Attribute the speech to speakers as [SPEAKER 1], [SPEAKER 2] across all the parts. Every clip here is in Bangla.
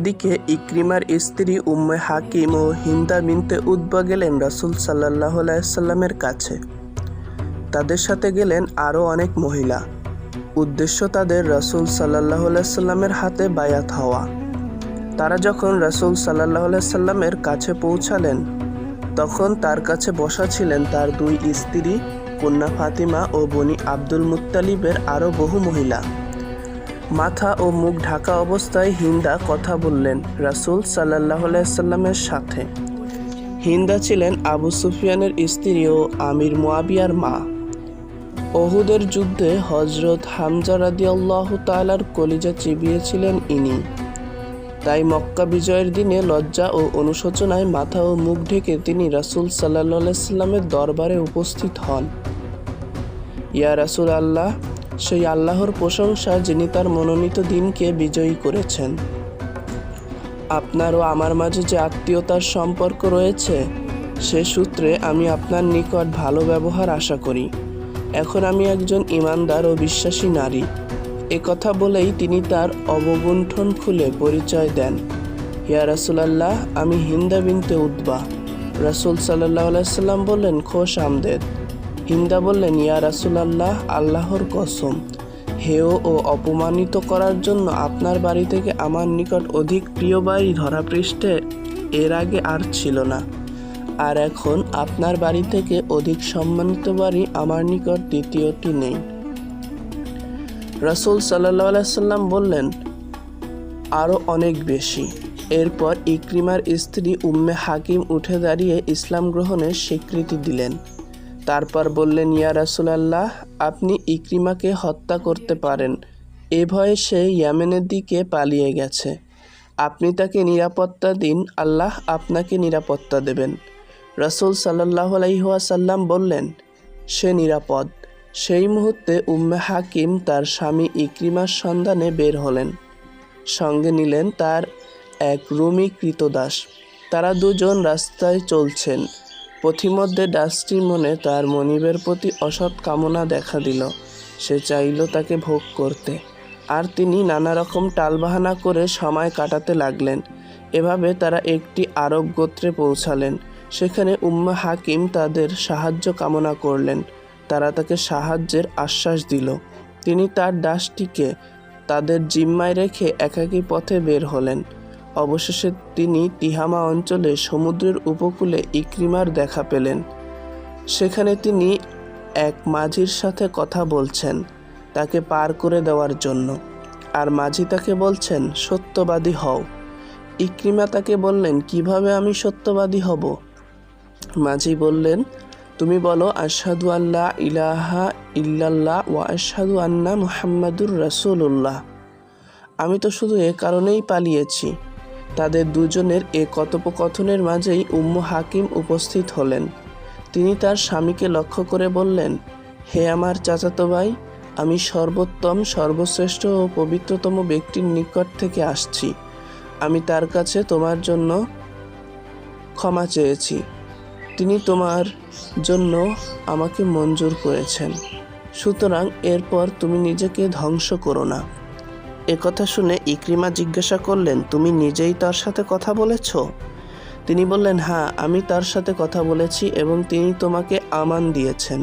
[SPEAKER 1] এদিকে ইক্রিমার স্ত্রী উম্মে হাকিম ও হিন্দা বিনতে উদ্বা গেলেন রাসূল সাল্লাহ সাল্লামের কাছে। তাদের সাথে গেলেন আরও অনেক মহিলা। উদ্দেশ্য তাদের রাসূল সাল্লাহ সাল্লামের হাতে বায়াত হওয়া। তারা যখন রাসূল সাল্লাহ সাল্লামের কাছে পৌঁছালেন, তখন তার কাছে বসা ছিলেন তার দুই স্ত্রী, কন্যা ফাতিমা ও বনি আব্দুল মুত্তালিবের আরও বহু মহিলা। মাথা ও মুখ ঢাকা অবস্থায় হিন্দা কথা বললেন রাসূল সাল্লাহ সাল্লামের সাথে। হিন্দা ছিলেন আবু সুফিয়ানের স্ত্রী ও আমির মোয়াবিয়ার মা। অহুদের যুদ্ধে হজরত হামজা রাদিয়াল্লাহ তালার কলিজা চিবিয়েছিলেন ইনি। তাই মক্কা বিজয়ের দিনে লজ্জা ও অনুশোচনায় মাথা ও মুখ ঢেকে তিনি রাসূল সাল্লাহ সাল্লামের দরবারে উপস্থিত হন। ইয়া রাসূল আল্লাহ সেই আল্লাহর প্রশংসা যিনি তার মনোনীত দিনকে বিজয়ী করেছেন। আপনার ও আমার মাঝে যে আত্মীয়তার সম্পর্ক রয়েছে, সে সূত্রে আমি আপনার নিকট ভালো ব্যবহার আশা করি। এখন আমি একজন ইমানদার ও বিশ্বাসী নারী। এ কথা বলেই তিনি তার অবগুণ্ঠন খুলে পরিচয় দেন। ইয়া রাসুলাল্লাহ, আমি হিন্দা বিনতে উদ্বা রাসুল সাল্লাহ সাল্লাম বললেন, খোশ আমদেদ। হিন্দা বললেন, ইয়া রাসুলাল্লাহ, আল্লাহর কসম। হেয় ও অপমানিত করার জন্য আপনার বাড়ি থেকে আমার নিকট অধিক প্রিয় বাড়ি ধরা পৃষ্ঠে এর আগে আর ছিল না। আর এখন আপনার বাড়ি থেকে অধিক সম্মানিত বাড়ি আমার নিকট দ্বিতীয়টি নেই। রাসুল সাল্লাহ সাল্লাম বললেন আরও অনেক বেশি। এরপর ইক্রিমার স্ত্রী উম্মে হাকিম উঠে দাঁড়িয়ে ইসলাম গ্রহণের স্বীকৃতি দিলেন। তারপর বললেন, ইয়া রাসুলাল্লাহ, আপনি ইক্রিমাকে হত্যা করতে পারেন। এ ভয়ে সে ইয়ামেনের দিকে পালিয়ে গেছে। আপনি তাকে নিরাপত্তা দিন, আল্লাহ আপনাকে নিরাপত্তা দেবেন। রাসুল সাল্লাহ আলাইহাসাল্লাম বললেন, সে নিরাপদ। সেই মুহূর্তে উম্মে হাকিম তার স্বামী ইক্রিমার সন্ধানে বের হলেন। সঙ্গে নিলেন তার এক রুমি কৃতদাস। তারা দুজন রাস্তায় চলছেন। পথিমধ্যে ডাস্টির মনে তার মনিবের প্রতি অসৎ কামনা দেখা দিল। সে চাইল তাকে ভোগ করতে। আর তিনি নানা রকম টালবাহানা করে সময় কাটাতে লাগলেন। এভাবে তারা একটি আরব গোত্রে পৌঁছালেন। সেখানে উম্মা হাকিম তাদের সাহায্য কামনা করলেন। তারা তাকে সাহায্যের আশ্বাস দিল। তিনি তার দাসটিকে তাদের জিম্মায় রেখে একাকী পথে বের হলেন। অবশেষে তিনি তিহামা অঞ্চলে সমুদ্রের উপকূলে ইক্রিমার দেখা পেলেন। সেখানে তিনি এক মাঝির সাথে কথা বলছেন তাকে পার করে দেওয়ার জন্য। আর মাঝি তাকে বলছেন, সত্যবাদী হও। ইক্রিমা তাকে বললেন, কীভাবে আমি সত্যবাদী হব? মাঝি বললেন, তুমি বলো, আশহাদু আল্লাহ ইলাহা ইল্লাল্লাহ ওয়া আশহাদু আন্না মুহাম্মাদুর রাসূলুল্লাহ। আমি তো শুধু এ কারণেই পালিয়েছি। তাদের দুজনের এ কথোপকথনের মাঝেই উম্মু হাকিম উপস্থিত হলেন। তিনি তার স্বামীকে লক্ষ্য করে বললেন, হে আমার চাচাতো ভাই, আমি সর্বোত্তম, সর্বশ্রেষ্ঠ ও পবিত্রতম ব্যক্তির নিকট থেকে আসছি। আমি তার কাছে তোমার জন্য ক্ষমা চেয়েছি। তিনি তোমার জন্য আমাকে মঞ্জুর করেছেন। সুতরাং এরপর তুমি নিজেকে ধ্বংস করো না। একথা শুনে ইক্রিমা জিজ্ঞাসা করলেন, তুমি নিজেই তার সাথে কথা বলেছ? তিনি বললেন হ্যাঁ আমি তার সাথে কথা বলেছি এবং তিনি তোমাকে আমান দিয়েছেন।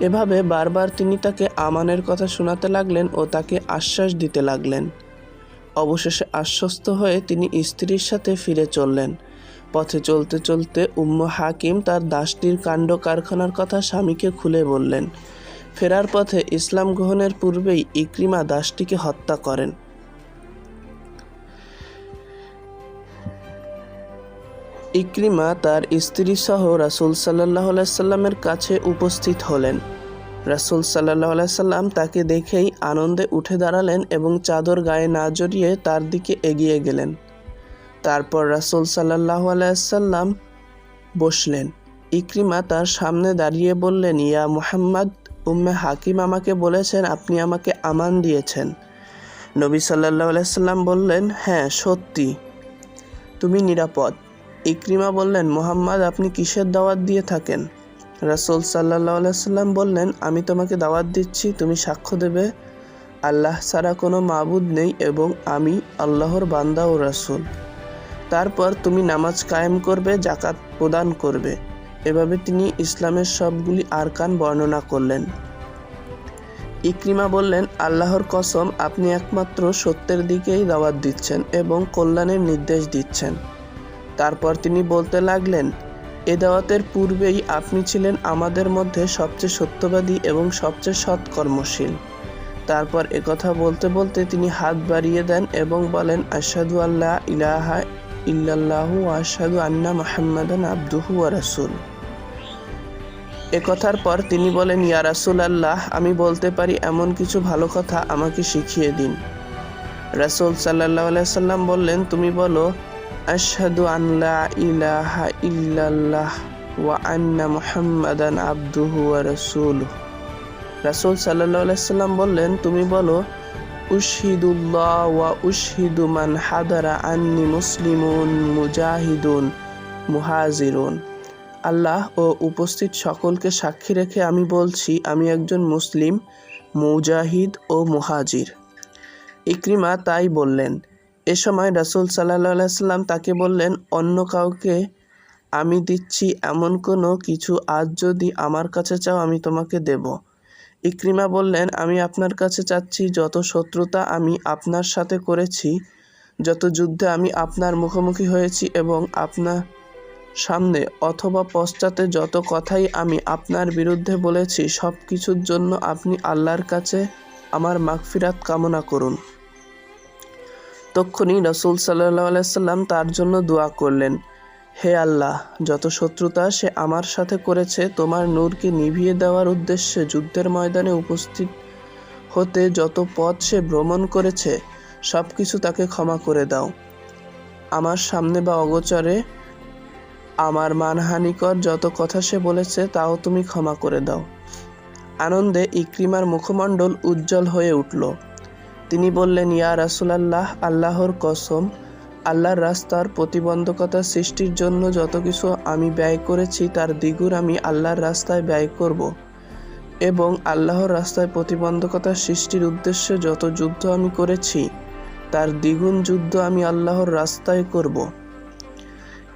[SPEAKER 1] এভাবে বারবার তিনি তাকে আমানের কথা শোনাতে লাগলেন ও তাকে আশ্বাস দিতে লাগলেন। অবশেষে আশ্বস্ত হয়ে তিনি স্ত্রীর সাথে ফিরে চললেন। পথে চলতে চলতে উম্ম হাকিম তার দাসটির কাণ্ড কারখানার কথা স্বামীকে খুলে বললেন। ফেরার পথে ইসলাম গ্রহণের পূর্বেই ইক্রিমা দাসটিকে হত্যা করেন। ইক্রিমা তার স্ত্রী সহ রাসুল সাল্লাহ সাল্লামের কাছে উপস্থিত হলেন। রাসুল সাল্লাহ সাল্লাম তাকে দেখেই আনন্দে উঠে দাঁড়ালেন এবং চাদর গায়ে না জড়িয়ে তার দিকে এগিয়ে গেলেন। তারপর রাসুল সাল্লাহ আলাইসাল্লাম বসলেন। ইক্রিমা তার সামনে দাঁড়িয়ে বললেন, ইয়া মুহাম্মদ উম্মে হাকিম আমাকে বলেছেন, আপনি আমাকে আমান দিয়েছেন। নবী সাল্লাহ আলাইসাল্লাম বললেন হ্যাঁ সত্যি। তুমি নিরাপদ। ইক্রিমা বললেন, মোহাম্মদ, আপনি কিসের দাওয়াত দিয়ে থাকেন? রাসুল সাল্লাহ আলাইসাল্লাম বললেন, আমি তোমাকে দাওয়াত দিচ্ছি, তুমি সাক্ষ্য দেবে। আল্লাহ ছাড়া কোনো মাবুদ নেই এবং আমি আল্লাহর বান্দা ও রাসূল। তারপর তুমি নামাজ কায়েম করবে জাকাত প্রদান করবে। এভাবে তিনি ইসলামের সবগুলি আরকান বর্ণনা করলেন। ইকরিমা বললেন, আল্লাহর কসম, আপনি একমাত্র সত্যের দিকেই দাওয়াত দিচ্ছেন এবং কল্যাণের নির্দেশ দিচ্ছেন। তারপর তিনি বলতে লাগলেন, এ দাওয়াতের পূর্বেই আপনি ছিলেন আমাদের মধ্যে সবচেয়ে সত্যবাদী এবং সবচেয়ে সৎকর্মশীল তারপর একথা বলতে বলতে তিনি হাত বাড়িয়ে দেন এবং বলেন, আশহাদু আল্লাহ ইলাহা ইল্লাল্লাহু আশহাদু আন্না মুহাম্মাদান আবদুহু রাসূল। একথার পর তিনি বলেন, ইয়া রাসূল আল্লাহ আমি বলতে পারি এমন কিছু ভালো কথা আমাকে শিখিয়ে দিন। রাসূল আলাইহি সাল্লাম বললেন, তুমি বলো, আশহাদু আন লা ইলাহা ইল্লাল্লাহ ওয়া আন্না মুহাম্মাদান আবদুহু ওয়া রাসূলুহু। রাসূল সাল্লাল্লাহু আলাইহি সাল্লাম বললেন, তুমি বলো, উশহিদুল্লাহ ওয়া উশহিদু মান হাদারা আন্নি মুসলিমুন মুজাহিদুন মুহাজিরুন। আল্লাহ ও উপস্থিত সকলকে সাক্ষী রেখে আমি বলছি, আমি একজন মুসলিম, মুজাহিদ ও মুহাজির। ইকরিমা তাই বললেন। এ সময় রাসূল সাল্লাহ সাল্লাম তাকে বললেন, অন্য কাউকে আমি দিচ্ছি এমন কোনো কিছু, আজ যদি আমার কাছে চাও আমি তোমাকে দেব। ইকরিমা বললেন, আমি আপনার কাছে চাচ্ছি যত শত্রুতা আমি আপনার সাথে করেছি, যত যুদ্ধে আমি আপনার মুখোমুখি হয়েছি এবং আপনার সামনে অথবা পশ্চাতে যত কথাই আমি আপনার বিরুদ্ধে বলেছি সব কিছুর জন্য আপনি আল্লাহর কাছে আমার মাগফিরাত কামনা করুন। তক্ষুনি রসুল সাল্লাহ সাল্লাম তার জন্য দোয়া করলেন, হে আল্লাহ, যত শত্রুতা সে আমার সাথে করেছে, তোমার নূরকে নিভিয়ে দেওয়ার উদ্দেশ্যে যুদ্ধের ময়দানে উপস্থিত হতে যত পথ সে ভ্রমণ করেছে সব কিছু তাকে ক্ষমা করে দাও। আমার সামনে বা অগোচরে আমার মানহানিকর যত কথা সে বলেছে, তাও তুমি ক্ষমা করে দাও। আনন্দে ইক্রিমার মুখমণ্ডল উজ্জ্বল হয়ে উঠল। তিনি বললেন, ইয়া রাসুলাল্লাহ, আল্লাহর কসম, আল্লাহর রাস্তার প্রতিবন্ধকতা সৃষ্টির জন্য যত কিছু আমি ব্যয় করেছি, তার দ্বিগুণ আমি আল্লাহর রাস্তায় ব্যয় করব। এবং আল্লাহর রাস্তায় প্রতিবন্ধকতা সৃষ্টির উদ্দেশ্যে যত যুদ্ধ আমি করেছি, তার দ্বিগুণ যুদ্ধ আমি আল্লাহর রাস্তায় করব।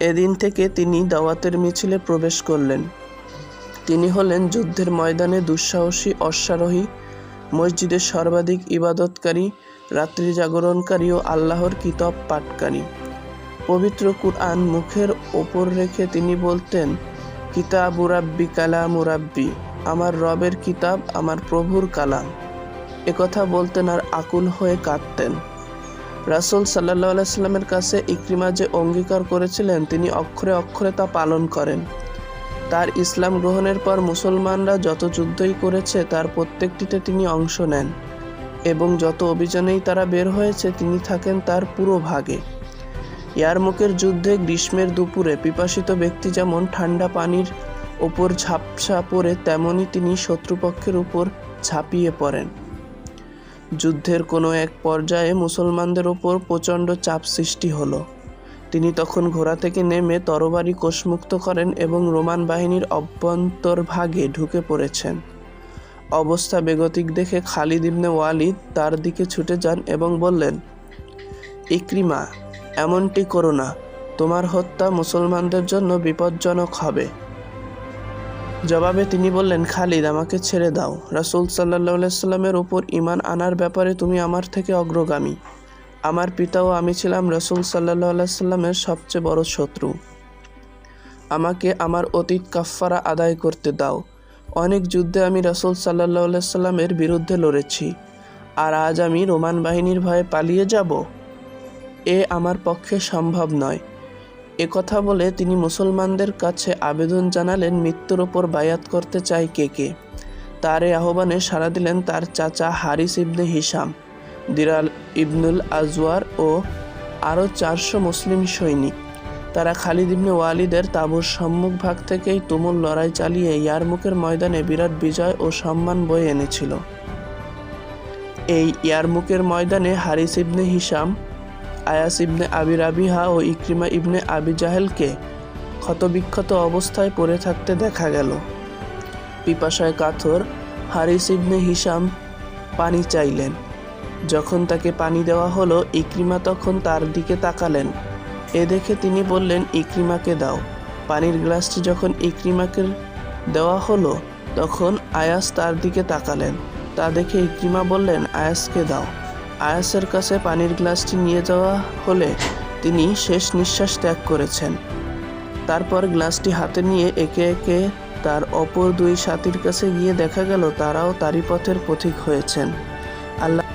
[SPEAKER 1] এদিন থেকে তিনি দাওয়াতের মিছিলে প্রবেশ করলেন। তিনি হলেন যুদ্ধের ময়দানে দুঃসাহসী, অশ্বারোহী, মসজিদের সর্বাধিক ইবাদতকারী, রাত্রি জাগরণকারী ও আল্লাহর কিতাব পাঠকারী। পবিত্র কুরআন মুখের ওপর রেখে তিনি বলতেন, কিতাব উরাব্বি কালাম উরাব্বি আমার রবের কিতাব আমার প্রভুর কালাম। একথা বলতেন আর আকুল হয়ে কাঁদতেন। রাসুল সাল্লাহ আলাইস্লামের কাছে ইকরিমা যে অঙ্গীকার করেছিলেন, তিনি অক্ষরে অক্ষরে তা পালন করেন। তার ইসলাম গ্রহণের পর মুসলমানরা যত যুদ্ধই করেছে, তার প্রত্যেকটিতে তিনি অংশ নেন এবং যত অভিযানেই তারা বের হয়েছে, তিনি থাকেন তার পুরো ভাগে। ইয়ারমুকের যুদ্ধে গ্রীষ্মের দুপুরে পিপাসিত ব্যক্তি যেমন ঠান্ডা পানির ওপর ঝাপসা পড়ে, তেমনি তিনি শত্রুপক্ষের উপর ঝাঁপিয়ে পড়েন। যুদ্ধের কোনো এক পর্যায়ে মুসলমানদের ওপর প্রচণ্ড চাপ সৃষ্টি হলো। তিনি তখন ঘোড়া থেকে নেমে তরবারি কোষমুক্ত করেন এবং রোমান বাহিনীর অভ্যন্তরভাগে ঢুকে পড়েছেন। অবস্থা বেগতিক দেখে খালিদ ইবনে ওয়ালিদ তার দিকে ছুটে যান এবং বললেন, ইকরিমা, এমনটি করো না। তোমার হত্যা মুসলমানদের জন্য বিপজ্জনক হবে। জবাবে তিনি বললেন, খালিদ, আমাকে ছেড়ে দাও। রাসুল সাল্লাহ সাল্লামের ওপর ইমান আনার ব্যাপারে তুমি আমার থেকে অগ্রগামী। আমার পিতা ও আমি ছিলাম রসুল সাল্লাহ সাল্লামের সবচেয়ে বড় শত্রু। আমাকে আমার অতীত কাফফারা আদায় করতে দাও। অনেক যুদ্ধে আমি রসুল সাল্লাহ সাল্লামের বিরুদ্ধে লড়েছি। আর আজ আমি রোমান বাহিনীর ভয়ে পালিয়ে যাব? এ আমার পক্ষে সম্ভব নয়। কথা বলে তিনি মুসলমানদের কাছে আবেদন জানালেন মৃত্যুর ওপর বায়াত করতে চায় কে কে। তার এই আহ্বানে সাড়া দিলেন তার চাচা হারিস ইবনে হিসাম দিরাল ইবনুল আজওয়ার ও আরও চারশো মুসলিম সৈনিক। তারা খালিদ ইবনে ওয়ালিদের তাবুর সম্মুখ ভাগ থেকেই তুমুল লড়াই চালিয়ে ইয়ারমুকের ময়দানে বিরাট বিজয় ও সম্মান বয়ে এনেছিল। এই ইয়ারমুকের ময়দানে হারিস ইবনে হিসাম আয়াস ইবনে আবি রাবিহা ও ইক্রিমা ইবনে আবি জাহেলকে ক্ষতবিক্ষত অবস্থায় পড়ে থাকতে দেখা গেল। পিপাসায় কাথর হারিস ইবনে হিসাম পানি চাইলেন। যখন তাকে পানি দেওয়া হলো, ইক্রিমা তখন তার দিকে তাকালেন। এ দেখে তিনি বললেন, ইক্রিমাকে দাও। পানির গ্লাসটি যখন ইকরিমাকে দেওয়া হলো, তখন আয়াস তার দিকে তাকালেন। তা দেখে ইক্রিমা বললেন, আয়াসকে দাও। আয়াসের কাছে পানির গ্লাসটি নিয়ে যাওয়া হলে তিনি শেষ নিঃশ্বাস ত্যাগ করেছেন। তারপর গ্লাসটি হাতে নিয়ে একে একে তার অপর দুই সাথীর কাছে গিয়ে দেখা গেল তারাও তারই পথের পথিক হয়েছেন। আল্লাহ